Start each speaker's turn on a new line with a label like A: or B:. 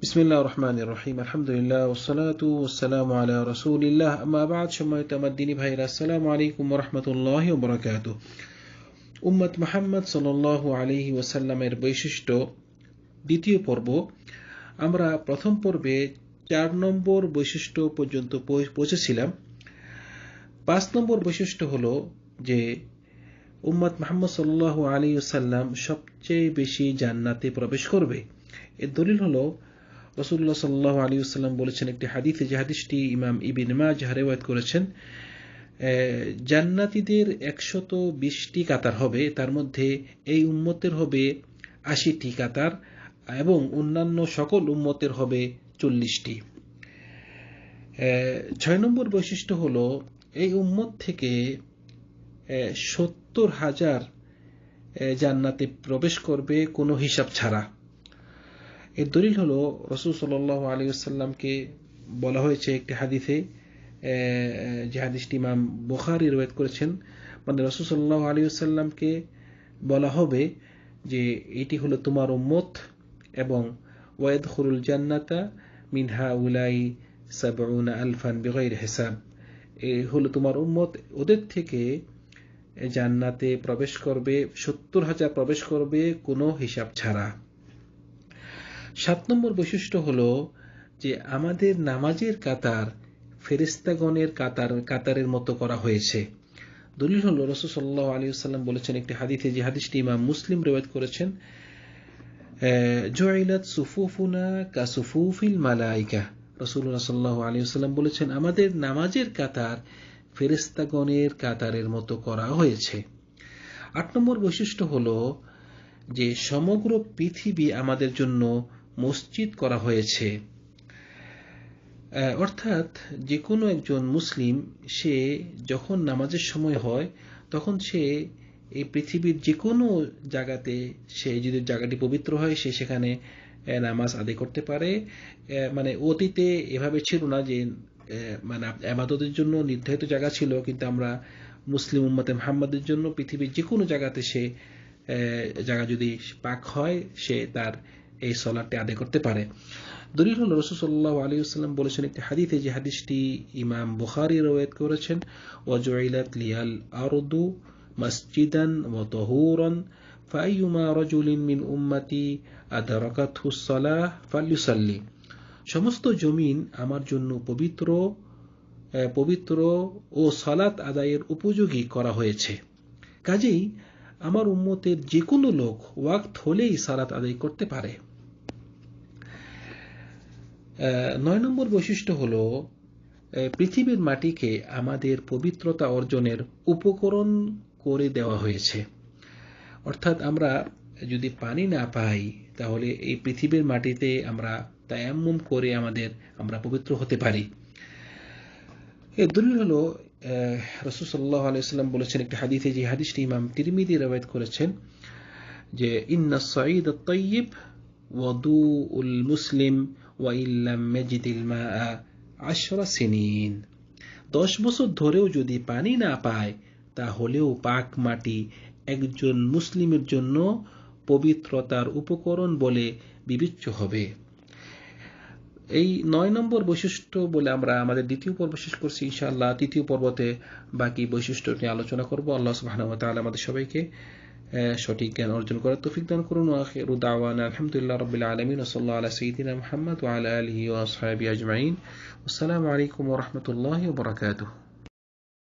A: বিসমিল্লাহ রহমান রহিম আলহামদুলিল্লাহ ওসালাতু ওসালাম আলা রসুলিল্লাহ সম্মানিত আমার দিনী ভাইরা আসসালামু আলাইকুম রহমতুল্লাহ বরাকাত উম্মত মাহমদ সাল ওসাল্লামের বৈশিষ্ট্য, দ্বিতীয় পর্ব, আমরা প্রথম পর্বে চার নম্বর বৈশিষ্ট্য পর্যন্ত পৌঁছেছিলাম। পাঁচ নম্বর বৈশিষ্ট্য হল যে, উম্মত মাহমদ সাল্লাহ আলী ওসাল্লাম সবচেয়ে বেশি জান্নাতে প্রবেশ করবে। এর দলিল হলো রসুল্লাহ সাল্লাহ আলী সাল্লাম বলেছেন একটি হাদিসে, যে হাদিসটি ইমাম ইবিন মাজাহ রেওয়ায়ত করেছেন জান্নাতিদের একশত বিশটি কাতার হবে, তার মধ্যে এই উম্মতের হবে আশিটি কাতার এবং অন্যান্য সকল উম্মতের হবে চল্লিশটি। ছয় নম্বর বৈশিষ্ট্য হল, এই উম্মত থেকে সত্তর হাজার জান্নাতে প্রবেশ করবে কোনো হিসাব ছাড়া। এর দলিল হল রসুল সাল আলী আসাল্লামকে বলা হয়েছে একটি হাদিসে যে হাদিসটি ইমাম বোখারি রোয়েত করেছেন মানে রসুল সাল্লাহ আলী আসাল্লামকে বলা হবে যে এটি হলো তোমার উম্মত এবং ওয়েদ হরুল জান্নাতা মিনহা উলাই সাবউন আলফান বেগৈর হেসাব। এ হলো তোমার উম্মত, ওদের থেকে জান্নাতে প্রবেশ করবে, সত্তর হাজার প্রবেশ করবে কোনো হিসাব ছাড়া। সাত নম্বর বৈশিষ্ট্য হল যে আমাদের নামাজের কাতার ফেরিস্তাগণের কাতার, কাতারের মতো করা হয়েছে। দলিল হল রসুল্লাহ আলী সাল্লাম বলেছেন একটি হাদিসে, যে হাদিসটি ইমাম মুসলিম রেওয়াজ করেছেন জয়লাত সুফুফুনা কা সুফুফিল মালাইকা। রসুল্লাহ সাল্লাহ আলী সাল্লাম বলেছেন, আমাদের নামাজের কাতার ফেরিস্তাগণের কাতারের মতো করা হয়েছে। আট নম্বর বৈশিষ্ট্য হল যে সমগ্র পৃথিবী আমাদের জন্য মসজিদ করা হয়েছে। অর্থাৎ যে কোনো একজন মুসলিম, সে যখন নামাজের সময় হয়, তখন সে এই পৃথিবীর যে কোনো জায়গাতে সে যদি জায়গাটি পবিত্র হয়, সে সেখানে নামাজ আদায় করতে পারে। মানে অতীতে এভাবে ছিল না যে মানে আবাদতের জন্য নির্ধারিত জায়গা ছিল, কিন্তু আমরা মুসলিম উম্মতে মোহাম্মদের জন্য পৃথিবীর যে কোনো জায়গাতে সে জায়গা যদি পাক হয়, সে তার এই সলাটটি আদায় করতে পারে। দলিল হল রসুল্লাহ আলী সাল্লাম বলেছেন একটি হাদিতে যে হাদিসটি ইমাম বুখারি রোয়েত করেছেন, ওয়াজুইলাত লিয়াল আরদু মসজিদান ও তহুরন, ফাইয়ুমা রজুলিন মিন উম্মাতি আদারাকাতহু সালাহ ফাল্যুসাল্লি সমস্ত জমিন আমার জন্য পবিত্র পবিত্র ও সালাত আদায়ের উপযোগী করা হয়েছে। কাজেই আমার উম্মতের যে কোনো লোক ওয়াক্ত হলেই সালাত আদায় করতে পারে। নয় নম্বর বৈশিষ্ট্য হল পৃথিবীর মাটিকে আমাদের পবিত্রতা অর্জনের উপকরণ করে দেওয়া হয়েছে। অর্থাৎ আমরা যদি পানি না পাই, তাহলে এই পৃথিবীর মাটিতে আমরা তায়াম্মুম করে আমাদের আমরা পবিত্র হতে পারি। এর দলিল হল রসুল সাল্লাহ আলাইসাল্লাম বলেছেন একটি হাদিসে, যে হাদিসটি ইমাম তিরমিদি রবায়ত করেছেন, যে ইন্না সঈদ তৈব ওয়াদু উল মুসলিম ওয়াইল্লাম মেজিদিল মা আশরা সিনিন। দশ বছর ধরেও যদি পানি না পায়, তাহলেও পাক মাটি একজন মুসলিমের জন্য পবিত্রতার উপকরণ বলে বিবেচ্য হবে। এই নয় নম্বর বৈশিষ্ট্য বলে আমরা আমাদের দ্বিতীয় পর্ব শেষ করছি, ইনশাআল্লাহ। তৃতীয় পর্বতে বাকি বৈশিষ্ট্য নিয়ে আলোচনা করব। আল্লাহ সুবাহ আমাদের সবাইকে সঠিক জ্ঞান অর্জন করার তৌফিক দান করুন আখিরু দাওয়ানা আলহামদুলিল্লাহ রাব্বিল আলামিন ওয়া সাল্লাল্লাহু আলা সাইয়্যিদিনা মুহাম্মদ ওয়া আলা আলিহি ওয়া আসহাবিহি আজমাইন আসসালামু আলাইকুম ওয়া রাহমাতুল্লাহি ওয়া বারাকাতুহু